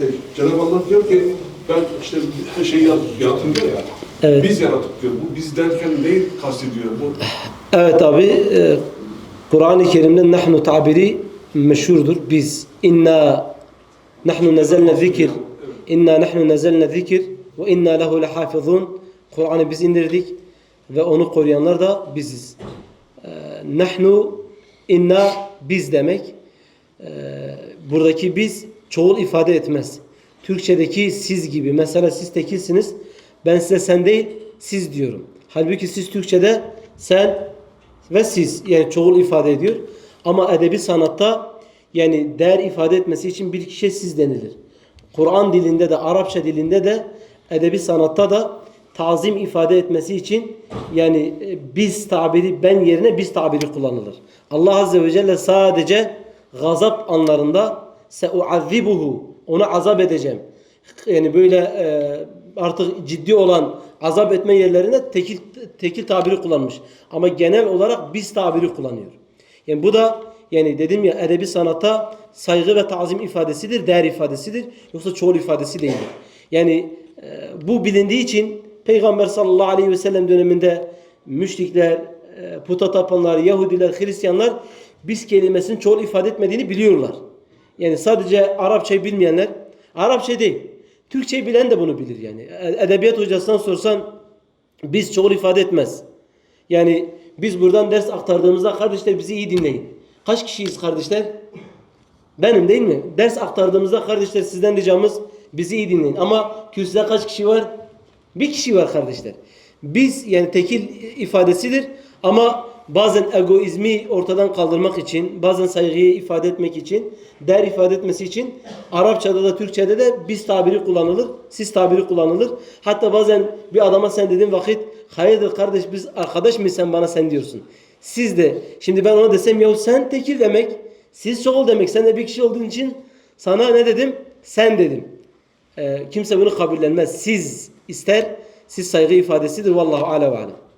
işte Cenab-ı Allah diyor ki ben işte bir şey yarattım diyor ya. Evet. Biz yarattık diyor. Bu biz derken neyi kastediyor? Bu Evet abi e, Kur'an-ı Kerim'de nahnu tabiri meşhurdur. Biz inna nahnu nezelne zikir inna nahnu nezelne zikir ve inna lehu lehafizun Kur'an'ı biz indirdik ve onu koruyanlar da biziz. E, nahnu inna biz demek. E, buradaki biz çoğul ifade etmez. Türkçedeki siz gibi mesela siz tekilsiniz. Ben size sen değil siz diyorum. Halbuki siz Türkçede sen ve siz yani çoğul ifade ediyor. Ama edebi sanatta yani değer ifade etmesi için bir kişiye siz denilir. Kur'an dilinde de Arapça dilinde de edebi sanatta da tazim ifade etmesi için yani e, biz tabiri ben yerine biz tabiri kullanılır. Allah Azze ve Celle sadece gazap anlarında seuazzibuhu onu azap edeceğim. Yani böyle e, artık ciddi olan azap etme yerlerinde tekil tekil tabiri kullanmış. Ama genel olarak biz tabiri kullanıyor. Yani bu da yani dedim ya edebi sanata saygı ve tazim ifadesidir, değer ifadesidir. Yoksa çoğul ifadesi değildir. Yani e, bu bilindiği için Peygamber sallallahu aleyhi ve sellem döneminde müşrikler, e, puta tapanlar, Yahudiler, Hristiyanlar biz kelimesinin çoğul ifade etmediğini biliyorlar. Yani sadece Arapçayı bilmeyenler, Arapça değil, Türkçeyi bilen de bunu bilir yani. Edebiyat hocasından sorsan biz çoğul ifade etmez. Yani biz buradan ders aktardığımızda kardeşler bizi iyi dinleyin. Kaç kişiyiz kardeşler? Benim değil mi? Ders aktardığımızda kardeşler sizden ricamız bizi iyi dinleyin. Ama kürsüde kaç kişi var? Bir kişi var kardeşler. Biz yani tekil ifadesidir ama bazen egoizmi ortadan kaldırmak için, bazen saygıyı ifade etmek için, değer ifade etmesi için Arapçada da Türkçede de biz tabiri kullanılır, siz tabiri kullanılır. Hatta bazen bir adama sen dediğin vakit hayırdır kardeş biz arkadaş mıyız sen bana sen diyorsun. Siz de şimdi ben ona desem ya sen tekil demek, siz çoğul demek, sen de bir kişi olduğun için sana ne dedim? Sen dedim. Ee, kimse bunu kabullenmez. Siz ister, siz saygı ifadesidir. Vallahu ala ve alem.